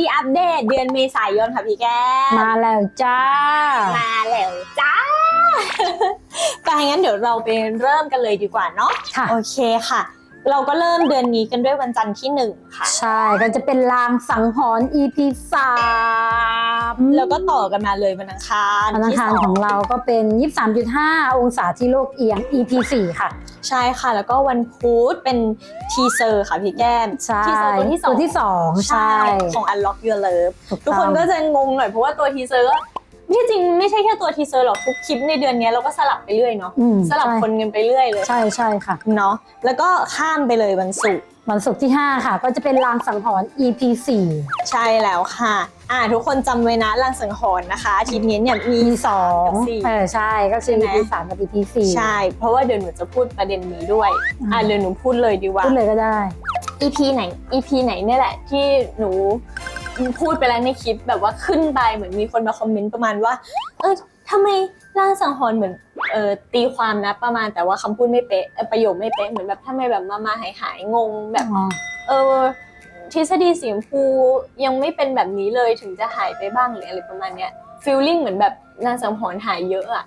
ดีอัปเดตเดือนเมษายนค่ะพี่แก้มมาแล้วจ้า มาแล้วจ้าก็งั้นเดี๋ยวเราไปเริ่มกันเลยดีกว่าเนาะ ค่ะ โอเคค่ะ เราก็เริ่มเดือนนี้กันด้วยวันจันทร์ที่หนึ่งค่ะ ใช่ ก็จะเป็นลางสังหรณ์ EP สามแล้วก็ต่อกันมาเลยวันอังคารวันอังคารที่สของเราก็เป็น 23.5 องศาที่โลกเอียง EP 4ค่ะ ใช่ค่ะ แล้วก็วันพุธเป็นทีเซอร์ค่ะพี่แก้มใช่ทีเซอร์ตัวที่สองตัวที่สองใช่ ของ Unlock Your Love ถูทุกคนก็จะงงหน่อยเพราะว่าตัวทีเซอร์ก็ ที่จริงไม่ใช่แค่ตัวทีเซอร์หรอกทุกคลิปในเดือนนี้เราก็สลับไปเรื่อยเนาะอืมสลับใช่ คนกันไปเรื่อยเลยใช่ใช่ค่ะ เนาะแล้วก็ข้ามไปเลยวันศุกร์วันศุกร์ที่ 5 ค่ะ ก็จะเป็นลางสังหรณ์ EP 4ใช่แล้วค่ะ อ่า ทุกคนจำไว้นะลางสังหรณ์นะคะอาทิตย์นี้เนี่ยมี มีสองกับสี่เออใช่ก็คือ ใช่ไหม EP 3กับ EP 4ใช่ เพราะว่าเดี๋ยวหนูจะพูดประเด็นนี้ด้วย อ่าเดี๋ยวหนูพูดเลยดีกว่า พูดเลยก็ได้ EP ไหน EP ไหนเนี่ยแหละที่หนู พูดไปแล้วในคลิปแบบว่าขึ้นไปเหมือนมีคนมาคอมเมนต์ประมาณว่า เออทำไมร่างสังหรณ์เหมือนเออตีความนะประมาณแต่ว่าคำพูดไม่เป๊ะเอ่อประโยคไม่เป๊ะเหมือนแบบทำไมแบบมามาหายหายๆงงแบบอ๋อเออทฤษฎีสีชมพูยังไม่เป็นแบบนี้เลยถึงจะหายไปบ้างหรืออะไรประมาณเนี้ยฟีลลิ่งเหมือนแบบนางสังหรณ์หายเยอะอะ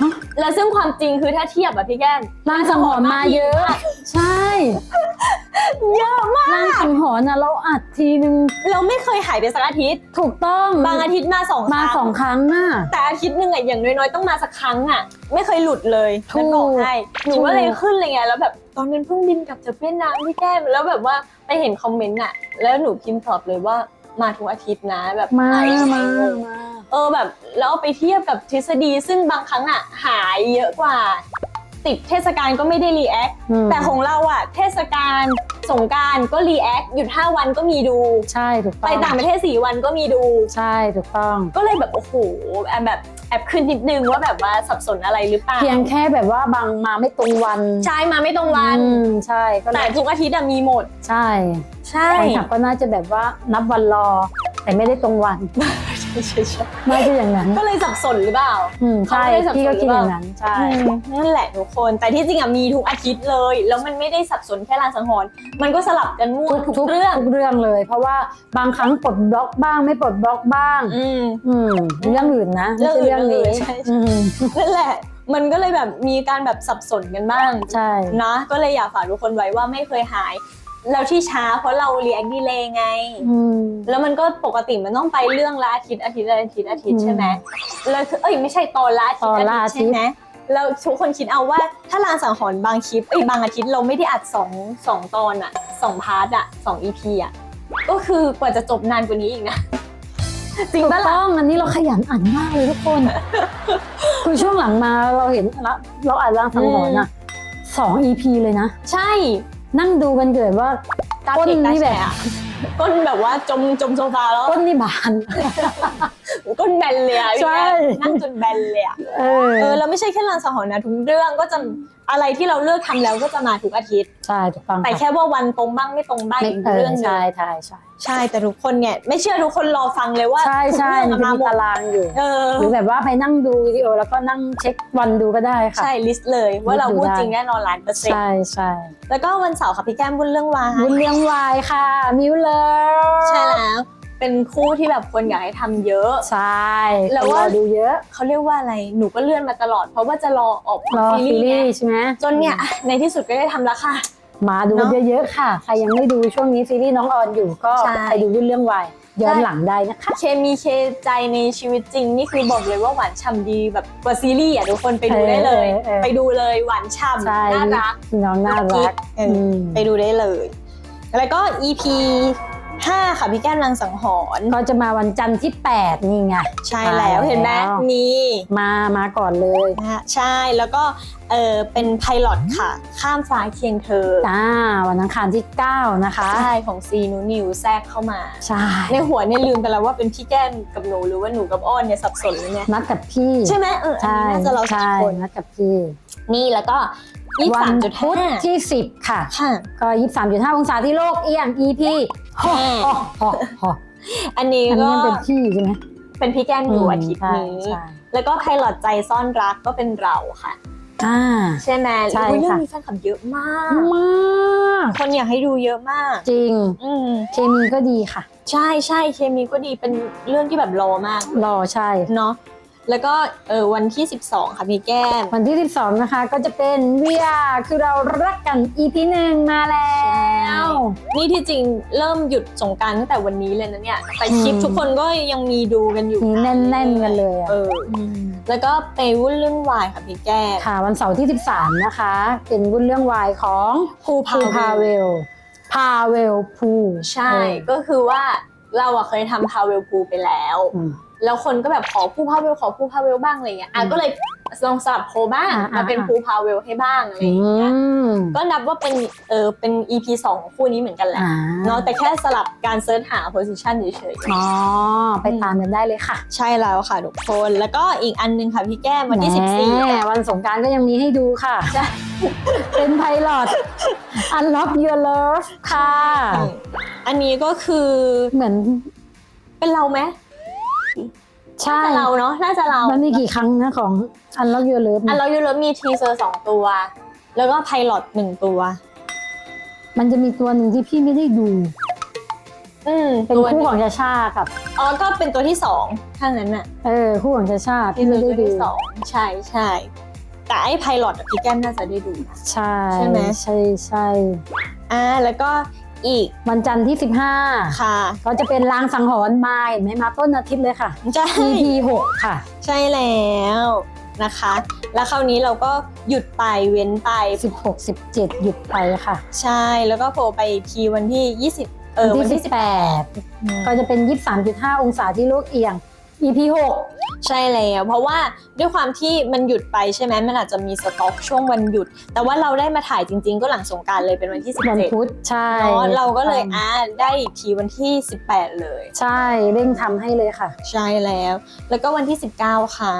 ฮะ แล้วซึ่งความจริงคือถ้าเทียบอะพี่แก้มลางสังหรณ์มาเยอะ ใช่ งสังหรณ์นะเราอัดทีนึง เราไม่เคยหายไปสักอาทิตย์ ถูกต้องบางอาทิตย์มาสองมาครั้สองครั้งน่ะ แต่อาทิตย์หนึ่งอะอย่างน้อยๆต้องมาสักครั้งอะไม่เคยหลุดเลยถูกฉันบอกให้หนูก็เลยถูกขึ้นเลยไงแล้วแบบตอนนั้นเพิ่งบินกลับจากเวียดนามพี่แก้มแล้วแบบว่าไปเห็นคอมเมนต์อะแล้วหนูพิมพ์ตอบเลยว่ามาทุกอาทิตย์นะแบบมาหายไปมางงมาเออแบบแล้วเอาไปเทียบกับทฤษฎีซึ่งบางครั้งอะหายเยอะกว่า ติดเทศกาลก็ไม่ได้รีแอคอืม แต่ของเราอะเทศกาลสงกรารก็รีแอคหยุด 5 วันก็มีดู ใช่ถูกไปต้องต่างประเทศ 4 วันก็มีดู ใช่ถูกต้อง ก็เลยแบบ โอ้โหแอบแบบแอบขึ้นนิดนึงว่าแบบว่าสับสนอะไรหรือเปล่าเพียงแค่แบบว่าบางมาไม่ตรงวันใช่มาไม่ตรงวัน อืมใช่ก็เลแต่ยทุกอาทิตย์อะมีหมด ใช่ใช่ แฟนคลับก็น่าจะแบบว่านับวันรอ แต่ไม่ได้ตรงวัน น่าจะอย่างนั้น ก็เลยสับสนหรือเปล่าอืมใช่เขาไม่ได้สับสนพี่ก็คิดหรืออเปล่าย่างนั้นใช่อืมนั่นแหละทุกคน แต่ที่จริงอะมีทุกอาทิตย์เลย แล้วมันไม่ได้สับสนแค่ลางสังหรณ์มันก็สลับกันมั่วทุกทุกทุกเรื่องทุกเรื่องเลย เพราะว่าบางครั้งปลดบล็อกบ้างไม่ปลดบล็อกบ้าง อืมอืมเรื่องอื่นนะไม่ใช่เรื่เรื่อองงอื่นนี้ใช่ใช่อืมนั่นแหละมันก็เลยแบบมีการแบบสับสนกันบ้างใช่นะ ก็เลยอยากฝากทุกคนไว้ว่าไม่เคยหาย แล้วที่ช้าเพราะเราเรียกดีเลยไง อืม แล้วมันก็ปกติมันต้องไปเรื่องละอาทิตย์อาทิตย์ละอาทิตย์อาทิตย์อืมใช่ไหมแล้วคือเอ้ยไม่ใช่ตอนละอาทิตตอนย์ละอาอาทิทิตตย์ ย์ใช่ไหมแล้วทุกคนคิดเอาว่าถ้าลางสังหรณ์บางคลิปเอ้ยบางอาทิตย์เราไม่ได้อัดสองสองตอนอะสองพาร์ทอะสองอีพีอะก็คือกว่าจะจบนานกว่านี้อีกนะ จริงถูกปะล่ะ ต้องอันนี้เราขยันอ่านมากเลยทุกคน คือช่วงหลังมาเราเห็นละเราอ่านร่างสังหรณ์อะสอง EP เลยนะ ใช่ นั่งดูกันเกิดว่า ตาก้นเด็กตานี่แฉแบบะก้นแบบว่าจมจมโซฟาแล้วก้นนี่บาน ก้นแบนเลยอะพี่ใช่แม่นั่งจนแบนเลยอะเออเออแล้วไม่ใช่แค่ลางสังหรณ์นะทุกเรื่องก็จะอะไรที่เราเลือกทำแล้วก็จะมาทุกอาทิตย์ ใช่ถูกต้องแต่ค่ะแค่ว่าวันตรงบ้างไม่ตรงบ้างไม่อีกเออเรื่องหนึงใช่ใช่ใช่ใช่แต่ทุกคนเนี่ยไม่เชื่อทุกคนรอฟังเลยว่าใช่ใช่ทุกมันเรื่องอะมาหมดจะมีตารางอยู่ เออหรือแบบว่าไปนั่งดูวิดีโอแล้วก็นั่งเช็ควันดูก็ได้ค่ะ ใช่ลิสต์เลยว่าเราดูพูดได้จริงแน่นอนล้านเปอร์เซ็นต์ใช่ใช่แล้วก็วันเสาร์ค่ะพี่แก้มบุญเรื่องวาย วุ้นเลี้ยงวายค่ะ มิวเลอร์ใช่แล้ว เป็นคู่ที่แบบคนอยากให้ทำเยอะ ใช่แล้แล้ววว่าว่าดูเยอะเขาเรียกว่าอะไรหนูก็เลื่อนมาตลอด เพราะว่าจะรอออกรอซีซีรีรีส์ไงส์ใช่ไหมจนเนี่ยอะในที่สุดก็ได้ทำแล้วค่ะ มาดูเนอะเยอะๆค่ะ ใครยังไม่ดูช่วงนี้ซีรีส์น้องออนอยู่ก็ใช่ไปดูวุ้นเรื่องวายย้อนใช่หลังได้นะคะ เคมีเคใจในชีวิตจริง นี่คือบอกเลยว่าหวานฉ่ำดีแบบกว่าซีรีส์อะทุกคนไปดูได้เลยเออเออไปดูเลยหวานฉ่ำใช่น่ารักพี่น้องน่ารักเอออมไปดูได้เลย แล้วก็ EP 5 ค่ะ พี่แก้มรังสังหรณ์ก็จะมาวันจันทร์ที่ 8 นี่ไงใช่แล้วเห็นไหมแล้วมีมามาก่อนเลยนะฮะใช่แล้วก็เออเป็นไพลอตค่ะ ข้ามฟ้าเคียงเธอจ้าวันอังคารที่ 9 นะคะ ใช่ ของซีนูนิวแทรกเข้ามา ใช่ ในหัวเนี่ยลืมไปแล้วว่าเป็นพี่แก้มกับหนูหรือว่าหนูกับอ้อนเนี่ยสับสนเลยเนี่ยนัดกับพี่ ใช่ไหมเอออันใช่นี้น่าจะเราสองใช่คนนัดกับพี่ นี่แล้วก็ ยี่วัสามจุดพุธห้าที่ 10 ค่ะ ค่ะ ก็ 23.5 องศาที่โลกเอียง EP ฮอฮอฮอฮออันนี้อันนี้ก็ยังเป็นพี่ใช่ไหมเป็นพี่แก้มอยู่อาทิตย์ใช่นี้ ใช่แล้วก็ไพลอตใจซ่อนรักก็เป็นเราค่ะอ่า ใช่ไหมใช่อุ๊ยเรื่องค่ะ นี้แฟนคลับเยอะมาก มากคนอยากให้ดูเยอะมาก จริง อืมเคมีก็ดีค่ะ ใช่ใช่เคมีก็ดีเป็นเรื่องที่แบบรอมาก รอใช่ เนาะ แล้วก็เออวันที่ 12 ค่ะพี่แก้ม วันที่ 12 นะคะ ก็จะเป็นเวียคือเรารักกัน EP หนึ่งมาแล้ว นี่ที่จริงเริ่มหยุดสงกรารตั้งแต่วันนี้เลยนะเนี่ย แต่คลิปอืมทุกคนก็ยังมีดูกันอยู่มีแน่นๆกันเลยอะเออแล้วก็ไปวุ่นเรื่องวายค่ะพี่แก้มค่ะ วันเสาร์ที่ 13 นะคะ เป็นวุ่นเรื่องวายของภูภูพาเวลพาเวลภูใช่ก็คือว่าเราอะเคยทำพาเวลพูไปแล้วอืม แล้วคนก็แบบขอผู้พาเวลขอผู้พาเวลบ้างอะไรเงี้ยอะอืมก็เลยลองสลับโพลบ้างอ่าอ่ามาเป็นอ่าภูพาเวลให้บ้างอะไรอือย่างเงี้ยมก็นับว่าเป็นเออเป็น EP สองของคู่นี้เหมือนกันแหละอ่าเนาะแต่แค่สลับการเซิร์ชหา position เฉยอ๋อไปตามกันได้เลยค่ะๆใช่แล้วค่ะทุกคนแล้วก็อีกอันหนึงค่ะพี่แก้มวันที่แหม14 วันสงกรารก็ยังมีให้ดูค่ะใช่เป็นไพลอต Unlock Your Love ค่ะ อันนี้ก็คือเหมือนเป็นเราไหม ใช่น่าจะเราเนาะน่าจะเรามันมีกี่ครั้งนะของ Unlock Your Love อันเราอยู่แล้วมีทีเซอร์สองตัว แล้วก็ไพลอตหนึ่งตัว มันจะมีตัวหนึ่งที่พี่ไม่ได้ดู อืมเป็นตัวคู่ของชาชากับอ๋อก็เป็นตัวที่สองถ้างั้นน่ะเออคู่ของชาชาทีพี่เซอไม่ร์ได้ตัวดูที่สองใช่ใช่แต่ไอ้ไพลอตพี่แก้มน่าจะได้ดูนะใช่ใช่ไหมใช่ใช่อ่าแล้วก็ อีก วันจันทร์ที่ค่ะ15ก็จะเป็นลางสังหรณ์มาเห็นไหมมาต้นอาทิตย์เลยค่ะ ใช่ EP 6ค่ะ ใช่แล้วนะคะ แล้วคราวนี้เราก็หยุดไปเว้นไป 16 17 หยุดไปค่ะ ใช่แล้วก็โผล่ไปอีกทีวันที่ 20 เออวันที่ 18 ก็จะเป็น 23.5 องศาที่โลกเอียง EP ใช่แล้ว เพราะว่าด้วยความที่มันหยุดไปใช่ไหมมันอาจจะมีสต็อกช่วงวันหยุด แต่ว่าเราได้มาถ่ายจริง ๆ ก็หลังสงกรารเลยเป็นวันที่6วัน17พุธใช่เนาะเราก็เลยอ่าได้อีกทีวันที่ 18 เลย ใช่เร่งทำให้เลยค่ะ ใช่แล้ว แล้วก็วันที่ 19 ค่ะ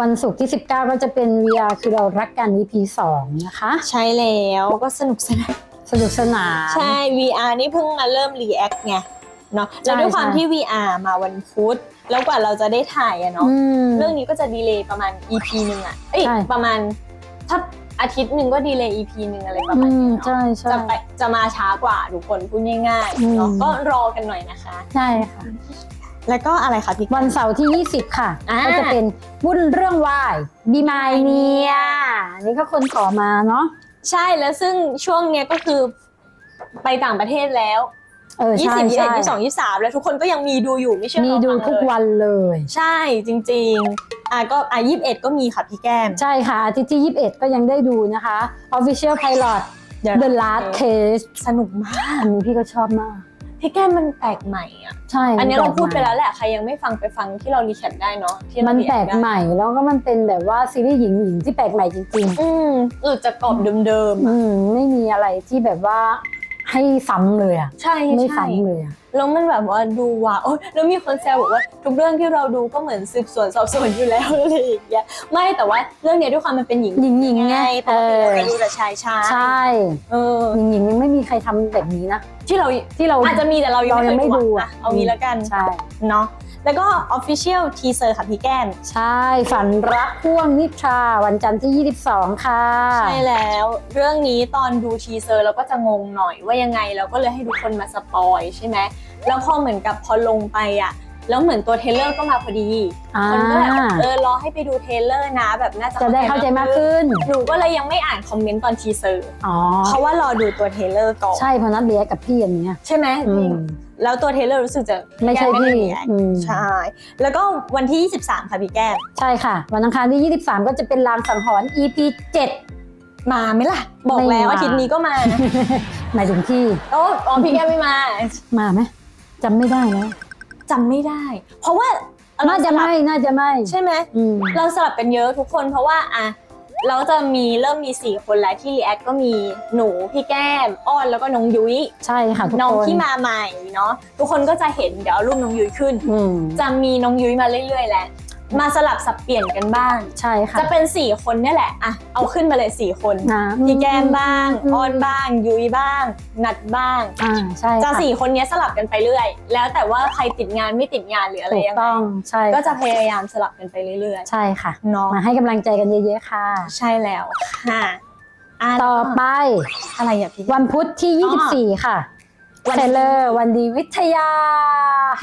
วันศุกร์ที่ 19 ก็จะเป็น VR คือเรารักกัน EP 2 นะคะ ใช่แล้วก็สนุกสนานสนุกสนาน ใช่ VR นี่เพิ่งมาเริ่ม react ไงเนาะแล้วด้วยความที่ VR มาวันพุธ แล้วกว่าเราจะได้ถ่ายอะเนาะอืมเรื่องนี้ก็จะดีเลย์ประมาณ EP หนึ่งอะเอ้ยใช่ ประมาณถ้าอาทิตย์หนึ่งก็ดีเลย์ EP หนึ่งอะไรประอืมาณมนี้เนาะใช่ใช่ จะไปจะมาช้ากว่าทุกคนพูดง่ายอืมๆเนาะก็รอกันหน่อยนะคะ ใช่ค่ะ แล้วก็อะไรคะพี่ วันเสาร์ที่ 20 ค่ะ อ่า ก็จะเป็นวุ่นเรื่องวายบีมายเนียอันนี้ก็คนขอมาเนาะ ใช่แล้วซึ่งช่วงเนี้ยก็คือไปต่างประเทศแล้ว เออยี่ใช่สิบยี่สิบใช่เอ็ดยี่สิบสองยี่สิบสามแล้วทุกคนก็ยังมีดูอยู่ไม่เชื่อมีลองดูฟังทุกเลยวันเลย ใช่จริงๆอะก็อะยี่สิบเอ็ดก็มีค่ะพี่แก้ม ใช่ค่ะ อาทิตย์ที่ 21 ก็ยังได้ดูนะคะ Official Pilot เดี๋ยว The Last Case สนุกมากอันนี้พี่ก็ชอบมาก พี่แก้มมันแปลกใหม่อะ ใช่อันนี้เราพูดไปแล้แล้วแหละใครยังไม่ฟังไปฟังที่เรารีแคปได้เนาะที่เรามันรีแปลคกได้ใหม่แล้วก็มันเป็นแบบว่าซีรีส์หญิงหญิงที่แปลกใหม่จริงอืมหลุดจากกรอบเดิมๆอืมไม่มีอะไรที่แบบว่า ให้ซ้ำเลยอะๆใช่ไม่ใช่ ซ้ำเลยอะแล้วมันแบบว่าดูว้าวโอ๊ยแล้วมีคนแซวบอกว่าทุกเรื่องที่เราดูก็เหมือนสืบสวนสอบสวนอยู่แล้ว อะไรอย่างเงี้ยไม่แต่ว่าเรื่องเนี้ยด้วยความมันเป็นหญิงหญิงหญิงไงปกติเราจะดูแต่ชายชายใช่เออ หญิงหญิงยังไม่มีใครทำแบบนี้นะที่เราที่เรา อาจจะมีแต่เรายังเรายังไม่ไม่เคยดูอะเอางี้แล้วกันใช่ เนาะ แล้วก็ Official Teaser ค่ะพี่แก้มใช่ ฝันรักพ่วงนิทราวันจันทร์ที่ 22 ค่ะ ใช่แล้ว เรื่องนี้ตอนดูทีเซอร์เราก็จะงงหน่อยว่ายังไงเราก็เลยให้ทุกคนมาสปอยใช่ไหมแล้วพอเหมือนกับพอลงไปอะแล้วเหมือนตัวเทรลเลอร์ก็มาพอดีอ่าคนก็แบบเออรอให้ไปดูเทรลเลอร์นะแบบน่าจะจะได้เข้าใจมากขึ้น หนูก็เลยยังไม่อ่านคอมเมนต์ตอนทีเซอร์อ๋อเพราะว่ารอดูตัวเทรลเลอร์ก่อน ใช่เพราะนัดเรียกกับพี่อย่างเนี้ยใช่ไหมอืม แล้วตัวเทรลเลอร์รู้สึกจะไม่ใช่แก้พี่ด้อืม ใช่ แล้วก็วันที่ 23 ค่ะพี่แก้มใช่ค่ะ วันอังคารที่ 23 ก็จะเป็นลางสังหรณ์ EP มาไหมล่ะ บอกไม่แล้วมา อาทิตย์นี้ก็มา7 หมายถึงพี่โอ้อ๋อพี่แก้มไม่มามาไหมจำไม่ได้แล้วจำไม่ได้ เพราะว่าน่าจะไม่น่าจะไม่ใช่ไหม อืม เราสลับกันเยอะทุกคนเพราะว่าอะ เราจะมีเริ่มมี 4 คนแล้วที่รีแอคก็มีหนูพี่แก้มอ้อนแล้วก็น้องยุ้ยใช่ค่ะทุกน้องคนที่มาใหม่เนาะทุกคนก็จะเห็นเดี๋ยวเอารูปน้องยุ้ยขึ้น อืมจะมีน้องยุ้ยมาเรื่อยๆแหละ มาสลับสับเปลี่ยนกันบ้าง ใช่ค่ะ จะเป็น 4 คนเนี่ยแหละอะเอาขึ้นมาเลย 4 คนอ่าพี่แก้มบ้างอืมออนบ้าง ยุ้ยบ้าง นัดบ้างอ่าใช่จะค่ะสี่คนเนี้ยสลับกันไปเรื่อย แล้วแต่ว่าใครติดงานไม่ติดงานหรืออะไรถูกยังไงต้องใช่ก็จะพยายามสลับกันไปเรื่อยใช่ค่ะ ๆเนาะมาให้กำลังใจกันเยอะๆค่ะ ใช่แล้วค่ะอะต่อไปอะไรอะพี่วันพุธที่อ๋อ24 ค่ะ วันเทเลอร์วันดีวิทยา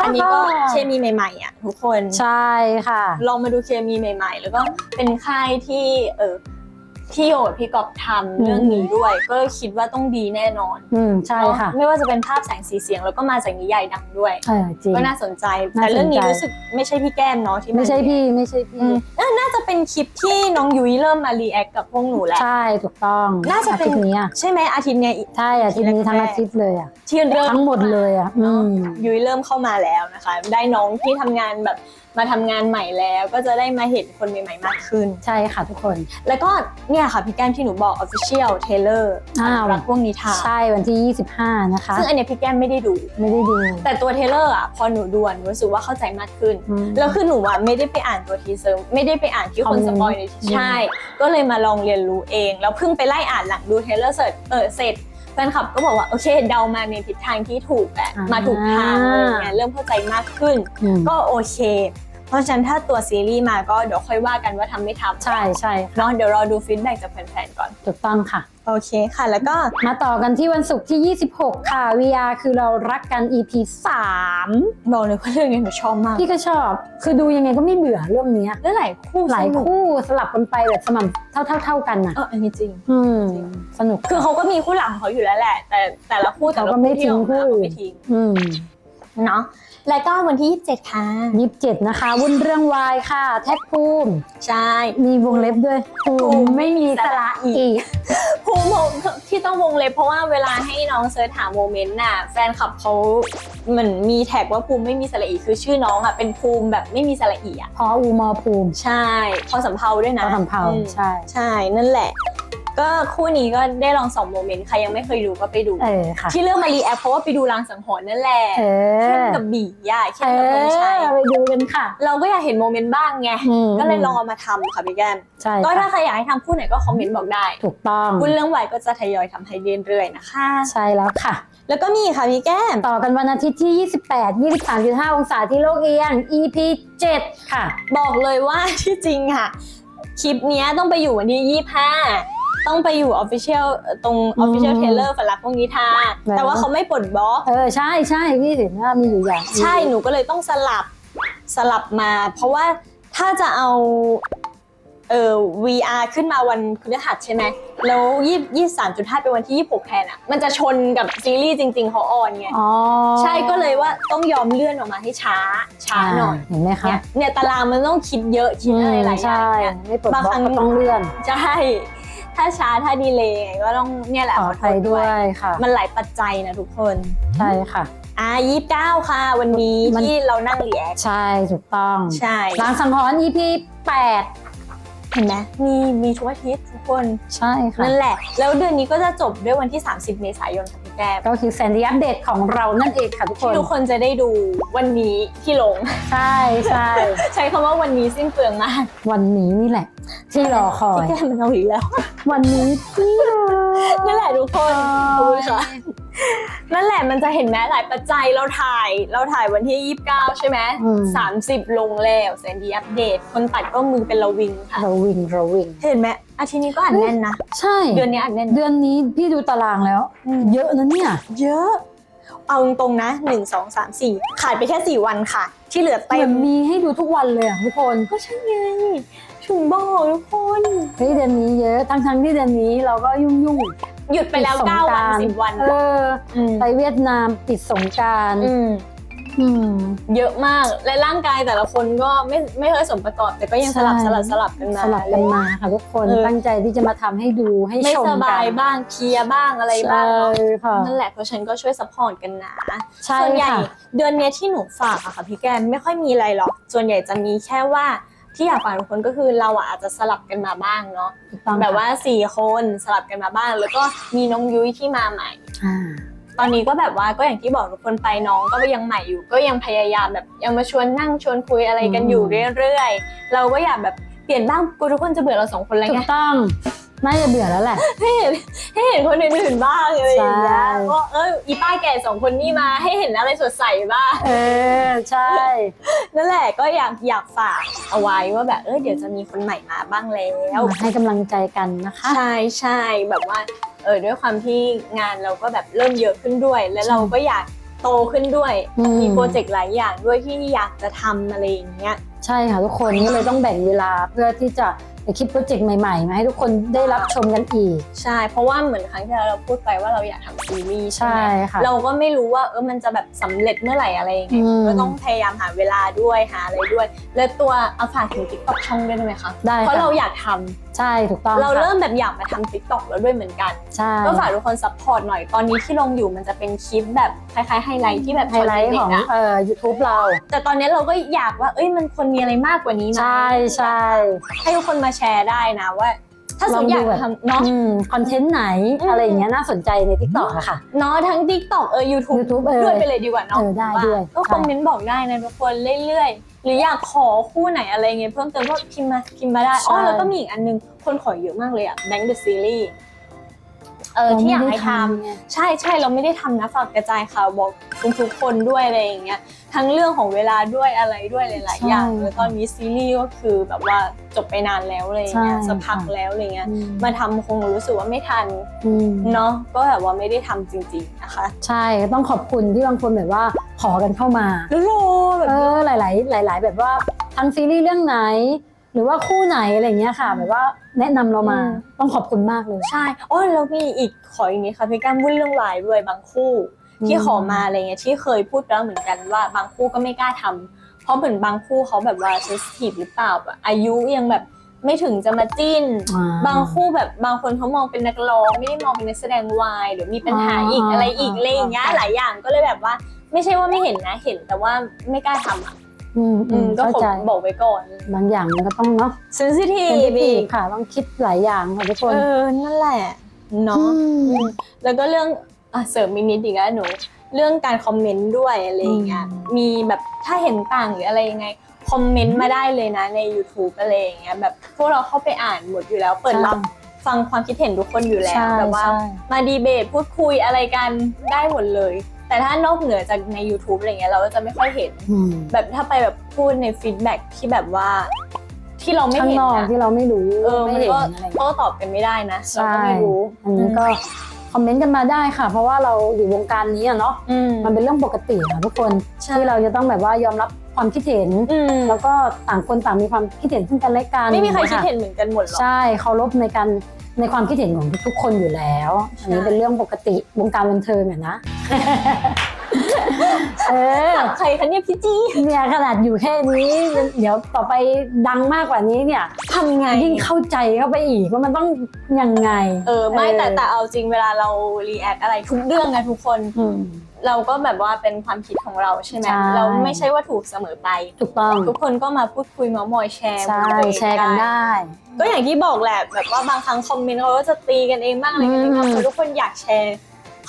อันนี้ก็เคมีใหม่ๆอะทุกคน ใช่ค่ะ ลองมาดูเคมีใหม่ ๆ แล้วก็เป็นค่ายที่เออ พี่โยกับพี่กอบทำเรื่องนี้ด้วย ก็คิดว่าต้องดีแน่นอนอืมใช่ค่ะเนอไม่ว่าจะเป็นภาพแสงสีเสียงแล้วก็มาจากนิยายดังด้วยเออจริง ก็น่าสนใจน่าสนใจ แต่เรื่องนี้รู้สึกไม่ใช่พี่แก้มเนาะที่าไม่ใช่พี่ไม่ใช่อืพี่ มน่าน่าจะเป็นคลิปที่น้องยุ้ยเริ่มมารีแอคกับพวกหนูแหละใช่ถูกต้องน่าจะเป็น อทิตย์นี้อะใช่ไหมอาทิตย์เนี้ยใช่อาทิตย์นี้ทั้งอาทิตย์เลยอะที่เริ่มทั้งหมดเลยอะอืม ยุ้ยเริ่มเข้ามาแล้วนะคะ ได้น้องที่ทำงานแบบ มาทำงานใหม่แล้ว ก็จะได้มาเห็นคนใหม่ๆมากขึ้น ใช่ค่ะทุกคนแล้วก็เนี่ยค่ะพี่แก้มที่หนูบอก Official Taylor อ้าวรักพวกนิทานใช่วันที่ 25 นะคะ ซึ่งอันเนี้ยพี่แก้มไม่ได้ดู ไม่ได้ดู แต่ตัวเทเลอร์อะพอหนูดูอะหนูรู้สึกว่าเข้าใจมากขึ้น อืม แล้วคือหนูอะไม่ได้ไปอ่านตัวทีเซอร์ไม่ได้ไปอ่านที่คนคอมเมนต์สปอยในใช่ ก็เลยมาลองเรียนรู้เอง แล้วเพิ่งไปไล่อ่านหลังดูเทเลอร์เสร็จเออเสร็จ แฟนคลับก็บอกว่าโอเคเดามาในทิศทางที่ถูกแหละมาถูกทางอะไรอย่างเงี้ยเริ่มเข้าใจมากขึ้นอืมก็โอเค เพราะฉะนั้นถ้าตัวซีรีส์มาก็เดี๋ยวค่อยว่ากันว่าทำไม่ทำใช่ใช่เนาะเดี๋ยวรอดูฟีดแบ็กจากแฟนๆก่อน ถูกต้องค่ะ โอเคค่ะ แล้วก็มาต่อกันที่วันศุกร์ที่ 26 ค่ะ VR คือเรารักกัน EP 3บอกเลยว่าเรื่องนี้หนูชอบมาก พี่ก็ชอบ คือดูยังไงก็ไม่เบื่อเรื่องเนี้ยแล้วหลายคู่หลายสนุกคู่สลับกันไปแบบสม่ำเท่าเท่าเท่ากันน่ะเอออันนี้จริง อืมสนุก คือเขาก็มีคู่หลังของเขาอยู่แล้วแหละ แต่แต่ละคู่แต่ละเขาก็ไม่คู่ที่ออกทิ้มางคู่เขาไม่ทิ้งอืมเนาะ แล้วก็วันที่ 27 ค่ะ ยี่สิบเจ็ดนะคะ วุ่นเรื่องวายค่ะ แท็กภูมิ ใช่ มีวงเล็บด้วยภูภูมิมิไม่มีสระอีกภูมิผมที่ต้องวงเล็บเพราะว่าเวลาให้น้องเซิร์ชหาโมเมนต์น่ะ แฟนคลับเขาเหมือนมีแท็กว่าภูมิไม่มีสระอีคือชื่อน้องอะเป็นภูมิแบบไม่มีสระอีอะ พออูมอภูมิใช่พอสำเพาด้วยพนะอสำเภาอืมใช่ ใช่นั่นแหละ ก็คู่นี้ก็ได้ลองสองโมเมนต์ใครยังไม่เคยดูก็ไปดู เออค่ะ ที่เลือกมารีแอคเพราะว่าไปดูรางสังหรณ์นั่นแหละเอเข้มอกับบีอะเข้เอมกับตรงชัยอไปดูกันค่ะ เราก็อยากเห็นโมเมนต์บ้างไงอืม ก็เลยลองเอามาทำค่ะพี่แก้มใช่ก็ถ้าค่ะใครอยากให้ทำคู่ไหนก็คอมเมนต์บอกได้ถูกต้องคุณเรื่องไหวก็จะทยอยทำให้เรื่อยๆนะคะ ใช่แล้วค่ะ แล้วก็มีค่ะพี่แก้ม ต่อกันวันอาทิตย์ที่ 28 23.5 องศาที่โลกเอียง EP 7 ค่ะ บอกเลยว่าที่จริงค่ะ คลิปเนี้ยต้องไปอยู่วันที่ 25 ต้องไปอยู่ Official ตรงอืม Official Trailer ฝันรักพวกนิทานแล้วแต่ว่าเขาไม่ปลดบล็อก เออใช่ใช่พี่เห็นว่ามีอยู่อย่างใช่หนูก็เลยต้องสลับสลับมา เพราะว่าถ้าจะเอาเออ VR ขึ้นมาวันพฤหัสใช่ไหม แล้วยี่ยี่สามจุดห้าเป็นวันที่ยี่หกแทนอะ มันจะชนกับซีรีส์จริง ๆเขาออนไงอ๋อใช่ก็เลยว่าต้องยอมเลื่อนออกมาให้ช้า ช้าหน่อย เห็นไหมคะ เนี่ยเนี่ยตารางมันต้องคิดเยอะ คิดอะไรหลายอย่างใช่เนี่ยไม่ปลดบล็อกบางครั้งก็ต้องเลื่อน ใช่ ถ้าช้าถ้าดีเลยก็ต้องเนี่ยแหละขอขออโทภัยษด้วยค่ะ มันหลายปัจจัยนะทุกคนใช่ค่ะอะยี่เก้าค่ะ วันนี้มันที่เรานั่งเรียกใช่ถูกต้องใช่ล้างสังหรณ์ EP 8เห็นไหมมีมีทุกอาทิตย์ทุกคนใช่ค่ะนั่นแหละ แล้วเดือนนี้ก็จะจบด้วยวันที่ 30 เมษายนค่ะพี่แก้มก็คือแซนดี้อัปเดตของเรานั่นเองค่ะทุกคที่นทุกคนจะได้ดูวันนี้ที่ลง ใช่ใช่ใช้คำว่าวันนี้สิ้นเปลืองมาก วันนี้นี่แหละ ที่รอคอย พี่แก้มมันเอาอีกแล้ว วันนี้ที่รอนั่นแหละทุกคนขอบคุณค่ะ นั่นแหละมันจะเห็นไหมหลายปัจจัยเราถ่ายเราถ่ายวันที่ 29 ใช่ไหมอืม สามสิบลงแล้วแซนดี้อัปเดต คนตัดก็มือเป็นระวิงค่ะ เราวิ่งเราวิ่ง เห็นไหมอาทิตย์นี้ก็อัดแน่นนะ ใช่ เดือนนี้อัดแน่นเดือนนี้พี่ดูตารางแล้วเยอะนะเนี่ย เยอะ เอาตรงๆนะ 1 2 3 4 ขาดไปแค่ 4 วันค่ะ ที่เหลือเหเต็มือมนมีให้ดูทุกวันเลยอะทุกคน ก็ใช่ไง ถึงบอกทุกคน เฮ้ยเดือนนี้เยอะทั้งทั้งๆที่เดือนนี้เราก็ยุ่งยุ่งหยุดไปแล้วติดสง9กวันรานต์10วันเออมไปเวียดนามติดสงกรารอืม อืม เยอะมากและร่างกายแต่ละคนก็ไม่ไม่เคยสมประกอบ แต่ก็ยังสลับใช่ สลับสลับกันมา สลับกันมาค่ะทุกคนเออ ตั้งใจที่จะมาทำให้ดูให้ไม่ชมสกันบายบ้างเพลียบ้างอะไรบ้างใช่เนาะค่ะ นั่นแหละเพราะฉันก็ช่วยซัพพอร์ตกันนะใช่ส่วนใหญ่ค่ะ เดือนเนี้ยที่หนูฝากอะค่ะพี่แกมไม่ค่อยมีอะไรหรอก ส่วนใหญ่จะมีแค่ว่า ที่อยากฝากทุกคนก็คือเราอะอาจจะสลับกันมาบ้างเนาะถูกต้องแบบว่าสี่คนสลับกันมาบ้าง แล้วก็มีน้องยุ้ยที่มาใหม่ อ่าตอนนี้ก็แบบว่าก็อย่างที่บอกทุกคนไปน้องก็ยังใหม่อยู่ ก็ยังพยายามแบบยังมาชวนนั่งชวนคุยอะไรกันอยู่เรื่อยๆ เราก็อยากแบบเปลี่ยนบ้างกลัวทุกคนจะเบื่อเราสองคนแล้วถูไง กต้อง น่าจะเบื่อแล้วแหละ ให้เห็นให้เห็นคนอื่นๆบ้างอะไรอย่างเงี้ยใช่ ว่าเอออีป้าแก่สองคนนี้มาให้เห็นอะไรสดใสบ้าง เออ ใช่ นั่นแหละก็อยากอยากฝากเอาไว้ว่าแบบเออเดี๋ยวจะมีคนใหม่มาบ้างแล้วมาให้กำลังใจกันนะคะ ใช่ใช่แบบว่าเออด้วยความที่งานเราก็แบบเริ่มเยอะขึ้นด้วย แล้วเราก็อยากโตขึ้นด้วย อืม มีโปรเจกต์หลายอย่างด้วยที่อยากจะทำอะไรอย่างเงี้ย ใช่ค่ะทุกคนก็เลยต้องแบ่งเวลาเพื่อที่จะไปคิดโปรเจกต์ใหม่ๆ มาให้ทุกคนได้รับชมกันอีก ใช่ เพราะว่าเหมือนครั้งที่แล้วเราพูดไปว่าเราอยากทำซีรีส์ใช่ไหมใช่ค่ะเราก็ไม่รู้ว่าเออมันจะแบบสำเร็จเมื่อไหร่อะไรยังไงอืม ก็ต้องพยายามหาเวลาด้วยหาอะไรด้วย และตัวเอาฝากถึงติ๊กต็อกช่องด้วยได้ไหมคะได้เพราะค่ะเราอยากทำใช่ถูกต้องเราค่ะเริ่มแบบอยากมาทำติ๊กต็อกแล้วด้วยเหมือนกัน ใช่ ก็ฝากทุกคนซัพพอร์ตหน่อยตอนนี้ที่ลงอยู่มันจะเป็นคลิปแบบคล้ายๆไฮไลท์ที่แบบไฮไลท์ของเด็กๆอะเอ่อ YouTube เรา แต่ตอนนี้เราก็อยากว่าเอ้ยมันควรมีอะไรมากกว่านี้ไหมใช่ใช่ ให้ทุกคนมาแชร์ได้นะว่า ถ้าสมมติอยากทำเนาะอืมคอนเทนต์ไหนอืมอะไรอย่างเงี้ยน่าสนใจใน TikTok อะค่ะเนาะทั้ง TikTok เออ YouTube YouTube เออด้วยไปเลยดีกว่าเนาะเออได้ว่าด้วยก็ใช่คอมเมนต์บอกได้นะทุกคนเรื่อยๆ หรืออยากขอคู่ไหนอะไรเงี้ยเพิ่มเติมก็พิมพ์มาพิมพ์มาได้อ๋อแล้วก็มีอีกอันนึงคนขอเยอะมากเลยอะ Bank the Series เออที่อยากให้ทำไงใช่ใช่เราไม่ได้ทำนะฝากกระจายข่าวบอกทุกๆคนด้วยอะไรอย่างเงี้ย ทั้งเรื่องของเวลาด้วยอะไรด้วยหลาย ๆ อย่างใช่แล้วตอนนี้ซีรีส์ก็คือแบบว่าจบไปนานแล้วอะไรอย่างเงี้ยใช่สักพักค่ะแล้วอะไรเงี้ยอืมมาทำคงรู้สึกว่าไม่ทันอืมเนาะก็แบบว่าไม่ได้ทำจริง ๆ นะคะ ใช่ต้องขอบคุณที่บางคนแบบว่าขอกันเข้ามาแล้วโลแบบเออหลาย ๆ หลาย ๆ แบบว่าทำซีรีส์เรื่องไหนหรือว่าคู่ไหนอะไรเงี้ยค่ะ แบบว่าแนะนำเรามาต้องขอบคุณมากเลย ใช่โอ้ยแล้วมีอีกขออย่างนี้ค่ะพี่ก้ามวุ่นเรื่องวายด้วยบางคู่อืม ที่ขอมาอะไรเงี้ยที่เคยพูดไปแล้วเหมือนกันว่าบางคู่ก็ไม่กล้าทำเพราะเหมือนบางคู่เขาแบบว่าเซสทีฟหรือเปล่าแบบอายุยังแบบไม่ถึงจะมาจิ้นอ่บางคู่แบบบางคนเขามองเป็นนักร้องไม่ได้มองเป็นนักแสดงวายหรือมีปัญหาอีกอ่าอะไรอีกอ่าอะไรอย่างเงี้ยอ่าหลายอย่างก็เลยแบบว่า ไม่ใช่ว่าไม่เห็นนะเห็นแต่ว่าไม่กล้าทำอะอืมอือืมมก็เข้าผมใจบอกไว้ก่อน บางอย่างมันก็ต้องเนาะเซนซิทีเป็นฟที่ค่ะต้องคิดหลายอย่างค่ะทุกคนเออนั่นแหละเนาะอืมอืมแล้วก็เรื่อง อะเสริมมินิดอีกแล้วหนู เรื่องการคอมเมนต์ด้วยอะไรอย่างเงี้ยอืมมีแบบถ้าเห็นต่างหรืออะไรยังไงคอมเมนต์มาได้เลยนะใน YouTube อะไรอย่างเงี้ยแบบพวกเราเข้าไปอ่านหมดอยู่แล้ว เปิดรับฟังความคิดเห็นทุกคนอยู่แล้วใช่แบบว่าใช่มาดีเบตพูดคุยอะไรกันได้หมดเลย แต่ถ้านอกเหนือจากใน YouTube อะไรเงี้ยเราก็จะไม่ค่อยเห็นอืมแบบถ้าไปแบบพูดในฟีดแบ็กที่แบบว่าที่เราไม่ข้างเห็นนอกนะที่เราไม่รู้เออไม่มันเห็นก็อะไรอย่างเงี้ยโต้ตอบกันไม่ได้นะเราใช่ก็ไม่รู้อันนี้ก็ คอมเมนต์กันมาได้ค่ะ เพราะว่าเราอยู่วงการนี้อะเนาะอืม มันเป็นเรื่องปกติค่ะทุกคนใช่ ที่เราจะต้องแบบว่ายอมรับความคิดเห็น อืมแล้วก็ต่างคนต่างมีความคิดเห็นซึ่งกันและกันไม่มีใครคิดะเห็นเหมือนกันหมดหรอก ใช่เคารพในการในความคิดเห็นของทุกๆคนอยู่แล้ว อันนี้ใช่ เป็นเรื่องปกติวงการบันเทิงอะนะ เออถามใครคะเนี่ยพี่จี้เนี่ยขนาดอยู่แค่นี้ เดี๋ยวต่อไปดังมากกว่านี้เนี่ยทำไงยิ่งเข้าใจเข้าไปอีกว่ามันต้องยังไง เออไม่เออแต่แต่เอาจริงเวลาเรารีแอคอะไรทุกเรื่องนะทุกคนอืมเราก็แบบว่าเป็นความคิดของเราใช่ไหมใช่เราไม่ใช่ว่าถูกเสมอไป ถูกต้อง ทุกคนก็มาพูดคุยเมามอยแชร์ใช่มุมตัวเองแชร์กันได้ ก็อย่างที่บอกแหละแบบว่าบางครั้งคอมเมนต์เขาก็จะตีกันเองบ้างอะไรกันเองบ้างอืมเพราะทุกคนอยากแชร์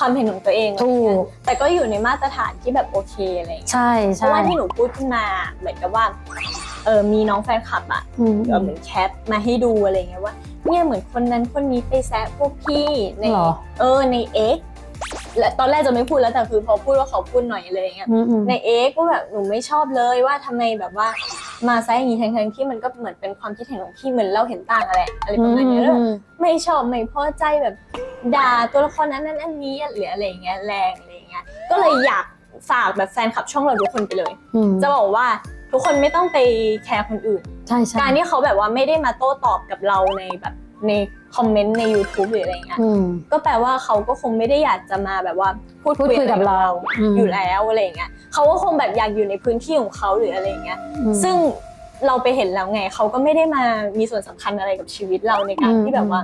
ความเห็นของตัวเองอะไรถูเงี้ยกแต่ก็อยู่ในมาตรฐานที่แบบโอเคอะไรเงี้ยใช่เพใช่ราะว่าที่หนูพูดขึ้นมาเหมือนกับว่าเออมีน้องแฟนคลับอะอืมเออเหมือนแคปมาให้ดูอะไรเงี้ยว่าเนี่ยเหมือนคนนั้นคนนี้ไปแซะพวกพี่ในเหรอ เออในเอ็กและตอนแรกจะไม่พูดแล้วแต่คือพอพูดว่าเขาพูดหน่อยเลยอย่างเงี้ยอืมอืมในเอ็กก็แบบหนูไม่ชอบเลยว่าทำไมแบบว่า มาแซะอย่างนี้ทั้งๆที่มันก็เหมือนเป็นความคิดเห็นของพี่เหมือนเราเห็นต่างอะไรอะไรประมาณเนี้ยแล้วแบบไม่ชอบไม่พอใจแบบด่าตัวละครนั้นนั้นอันนี้หรืออะไรอย่างเงี้ยแรงอะไรอย่างเงี้ยก็เลยอยากฝากแบบแฟนคลับช่องเราทุกคนไปเลยอืมจะบอกว่าทุกคนไม่ต้องไปแคร์คนอื่นใช่ใช่การที่เขาแบบว่าไม่ได้มาโต้ตอบกับเราในแบบ ในคอมเมนต์ใน YouTube หรืออะไรเงี้ย อืม ก็แปลว่าเขาก็คงไม่ได้อยากจะมาแบบว่าพูดพูดคุยกับเราอืม อยู่แล้วอะไรเงี้ยเขาก็คงแบบอยากอยู่ในพื้นที่ของเขาหรืออะไรเงี้ยอืมซึ่งเราไปเห็นแล้วไงเขาก็ไม่ได้มามีส่วนสำคัญอะไรกับชีวิตเราในการอืม ที่แบบว่า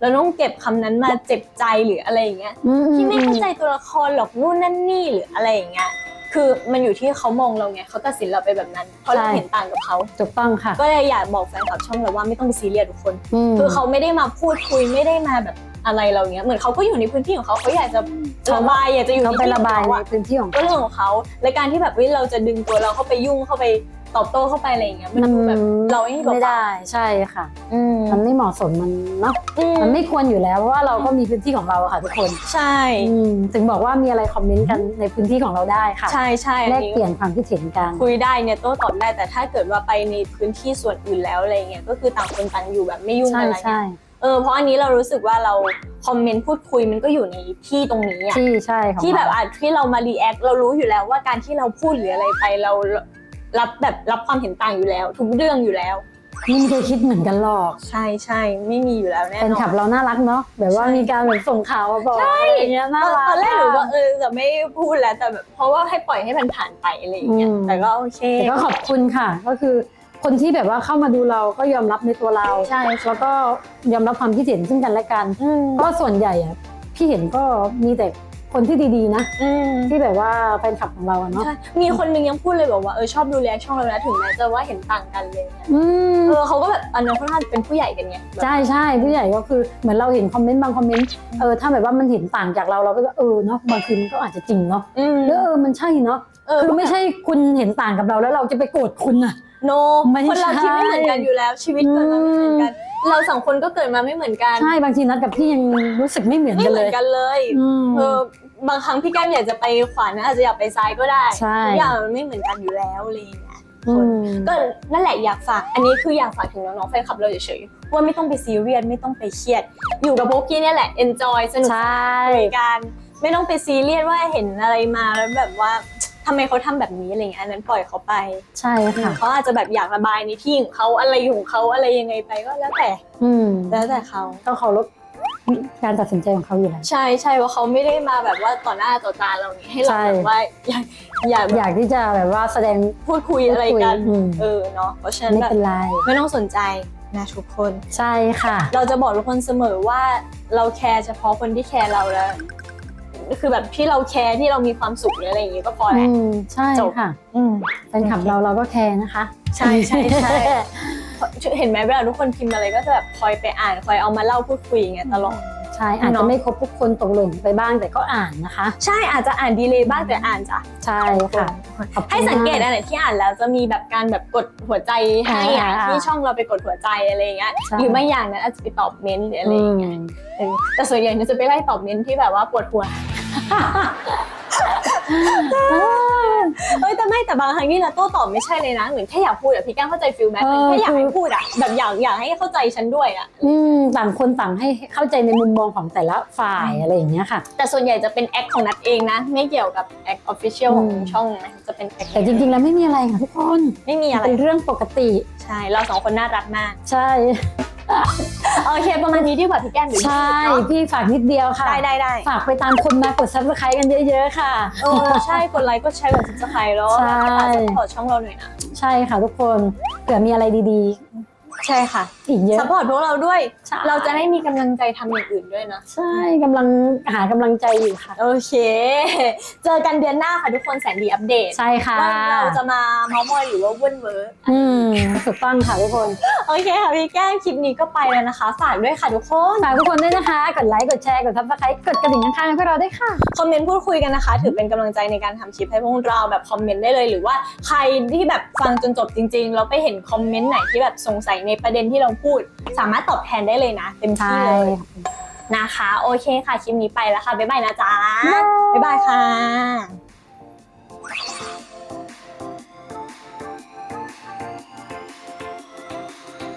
เราต้องเก็บคำนั้นมาเจ็บใจหรืออะไรอย่างเงี้ยอืมที่ไม่อืเข้าใจตัวละครหรอกนู่นนั่นนี่หรืออะไรอย่างเงี้ย คือมันอยู่ที่เขามองเราไงเขาตัดสินเราไปแบบนั้น เพราะเราเห็นต่างกับเขา ถูกต้องค่ะ ก็เลยอยากบอกแฟนคลับช่องเราว่าไม่ต้องไปซีเรียสทุกคนมคือเขาไม่ได้มาพูดคุยไม่ได้มาแบบอะไรเราเงี้ย เหมือนเขาก็อยู่ในพื้นที่ของเขาเขาอยากจะระบายอยากจะอยู่เขาในไประที่บายของในเขาอะ พื้นที่ของ ก็เรื่องของเขาและการที่แบบเฮ้ยเราจะดึงตัวเราเข้าไปยุ่งเข้าไป ตอบโต้เข้าไปอะไรอย่างเงี้ยมันดูแบบเราไอ้นี่แบบไม่ได้ใช่ค่ะอืมมันไม่เหมาะสมมันเนาะอืมันไม่ควรอยู่แล้วเพราะว่าเราก็มีพื้นที่ของเราอะค่ะทุกคนใช่อืมถึงบอกว่ามีอะไรคอมเมนต์กันในพื้นที่ของเราได้ค่ะ ใช่ใช่แลอันกนี้เปลี่ยนความคิดเห็นกันคุยได้เนี่ยโต้ตอบได้แต่ถ้าเกิดว่าไปในพื้นที่ส่วนอื่นแล้วอะไรเงี้ยก็คือต่างคนต่างอยู่แบบไม่ยุ่งใช่อะไรใช่เงี้ยเออเพราะอันนี้เรารู้สึกว่าเราคอมเมนต์พูดคุยมันก็อยู่ในที่ตรงนี้อะที่ใช่ของที่แบบเราอะที่เรามารีแอคเรารู้อยู่แล้วว่าการที่เราพูดหรืออะไรไปเรา รับแบบรับความเห็นต่างอยู่แล้ว ทุกเรื่องอยู่แล้ว ไม่มีใครคิดเหมือนกันหรอกใช่ใช่ไม่มีอยู่แล้วแน่เป็นนอขับนเราน่ารักเนาะแบบว่าใช่ มีการแบบส่งข่าวมาบอกอะไรอย่างเงี้ยน่าตอนรัก ตอนแรกหนูก็เออจะไม่พูดแล้วแต่แบบเพราะว่าให้ปล่อยให้มันผ่านไปอะไรอย่างเงี้ยอืม แต่ก็โอเค แต่ก็ขอบคุณค่ะ ก็คือคนที่แบบว่าเข้ามาดูเราก็ยอมรับในตัวเราใช่ แล้วก็ยอมรับความคิดเห็นซึ่งกันและกัน อืม ก็ส่วนใหญ่อะพี่เห็นก็มีแต่ คนที่ดีๆนะ อืมที่แบบว่าแฟนคลับของเราอะเนาะใช่มีคนนึงยังพูดเลยบอกว่าเออชอบดูแลช่องเรานะถึงแม้จะว่าเห็นต่างกันเลยเนี่ยอืม เออเขาก็แบบอันนั้นค่อนข้างเป็นผู้ใหญ่กันไงแบบ ใช่ใช่ผู้ใหญ่ก็คือเหมือนเราเห็นคอมเมนต์บางคอมเมนต์เออถ้าแบบว่ามันเห็นต่างจากเราเราก็เออเนาะบางทีมันก็อาจจะจริงเนาะอืมหรือเออมันใช่เนาะเออคือไม่ใช่คุณเห็นต่างกับเราแล้วเราจะไปโกรธคุณอะ โนไม่คนเราใช่คิดไม่เหมือนกันอยู่แล้ว ชีวิตเกิดมาไม่เหมือนกัน เราสองคนก็เกิดมาไม่เหมือนกันใช่บางทีนัดกับพี่ยังรู้สึกไม่เหมือนไม่กันเหเลมือยนกันเลยอืมเออ บางครั้งพี่แก้มอยากจะไปขวานะอาจจะอยากไปซ้ายก็ได้ใช่ ทุกอย่างมันไม่เหมือนกันอยู่แล้วอะไรอย่างเงี้ยอืม ก็นั่นแหละอยากฝาก อันนี้คืออยากฝากถึงน้องๆแฟนคลับเราเฉยๆว่าไม่ต้องไปซีเรียสไม่ต้องไปเครียด อยู่กับพวกกี้เนี่ยแหละ enjoy สนุกใช่กันไม่ต้องไปซีเรียสว่าเห็นอะไรมาแล้วแบบว่าทำไมเขาทำแบบนี้อะไรอย่างเงี้ยอันนั้นปล่อยเขาไปใช่ค่ะ เขาอาจจะแบบอยากระบายในที่ของเขาอะไรของเขาอะไรยังไงไปก็แล้วแต่อืมแล้วแต่เขาต้องเคารพ การตัดสินใจของเขาอยู่แล้ว ใช่ใช่ว่าเขาไม่ได้มาแบบว่าต่อหน้าต่อตาเรานี่ให้เราใช่ แบบว่าอยากอยากอยากที่จะแบบว่าแสดง พูดคุยอะไรกันอืม เออเนาะเพราะฉะนั้นไม่แบบเป็นไร ไม่ต้องสนใจนะทุกคน ใช่ค่ะ เราจะบอกทุกคนเสมอว่าเราแคร์เฉพาะคนที่แคร์เราแล้วคือแบบที่เราแคร์ที่เรามีความสุขหรืออะไรอย่างงี้ก็พออืแล้วมใช่จบ ค่ะอืม แฟนคลับเราเราก็แคร์นะคะ ใช่ใช่ใช่ เห็นไหมเวลาทุกคนพิมพ์อะไรก็จะแบบคอยไปอ่านคอยเอามาเล่าพูดคุยอย่างเงี้ยตลอด ใช่อาจเนจะอะไม่ครบทุกคนตกหล่นไปบ้างแต่ก็อ่านนะคะ ใช่อาจจะอ่านดีเลยบ้างแต่อ่านจ้ะใช่ค่ะขอบคุณให้สังเกตมากอันไหนที่อ่านแล้วจะมีแบบการแบบกดหัวใจให้อะอ่าที่ช่องเราไปกดหัวใจอะไรอย่างเงี้ยใช่ หรือไม่อย่างนั้นอาจจะไปตอบเมนต์หรืออะไรอือย่างมเงี้ยเออแต่ส่วนใหญ่เนี่ยจะไปไล่ตอบเมนต์ที่แบบว่าปวดหัว เอ้ยแต่ไม่แต่บางครั้งนี่นะโต้ตอบไม่ใช่เลยนะ เหมือนแค่อยากพูดอะพี่แก้มเข้าใจฟิลไหมเออแค่อยากคือให้พูดอะแบบอยากอยากให้เข้าใจฉันด้วยอะอืมต่างคนต่างให้เข้าใจในมุมมองของแต่ละฝ่ายอะไรอย่างเงี้ยค่ะ แต่ส่วนใหญ่จะเป็นแอคของนัดเองนะ ไม่เกี่ยวกับแอคออฟฟิเชียลของอืมช่องนะจะเป็นแอคแต่จริงๆ แล้วไม่มีอะไรค่ะทุกคนไม่มีอะไรเป็นเรื่องปกติใช่เราสองคนน่ารักมากใช่ โอเค ประมาณนี้ดีกว่าพี่แก้มหรือใช่เนาะพี่ฝากนิดเดียวค่ะ ได้ได้ได้ฝากไปตามคนมากดซับสไครต์กันเยอะๆค่ะเออใช่กดไลค์กดแชร์กดซับสไครต์แล้วใช่อาจจะขอช่องเราหน่อยนะ ใช่ค่ะทุกคนเผื่อมีอะไรดี ใช่ค่ะๆอีกเยอะสปอร์ตพวกเราด้วย ใช่ เราจะได้มีกำลังใจทำอย่างอื่นด้วยนะ ใช่กำลังหากำลังใจอยู่ค่ะ โอเค เจอกันเดือนหน้าค่ะทุกคนแสนดีอัปเดตใช่ค่ะว่าเราจะมาเมาส์มอยหรือว่าวุ่นเวอร์อืมถูกต้องค่ะทุกคนโอเคค่ะพี่แก้มคลิปนี้ก็ไปแล้วนะคะ ฝากด้วยค่ะทุกคนฝากทุกคนด้วยนะคะ กดไลค์กดแชร์กดซับสไครต์กดกระดิ่งข้างๆให้พวกเราด้วยค่ะ คอมเมนต์พูดคุยกันนะคะ ถือเป็นกำลังใจในการทำคลิปให้พวกเราแบบคอมเมนต์ได้เลย หรือว่าใครที่แบบฟังจนจบจริงๆแล้วไปเห็นคอมเมนต์ไหนที่แบบสงสัยในในประเด็นที่เราพูด สามารถตอบแทนได้เลยนะ เต็มที่เลยนะคะ โอเคค่ะคลิปนี้ไปแล้วค่ะ บ๊ายบายนะจ๊ะ บ๊ายบายค่ะ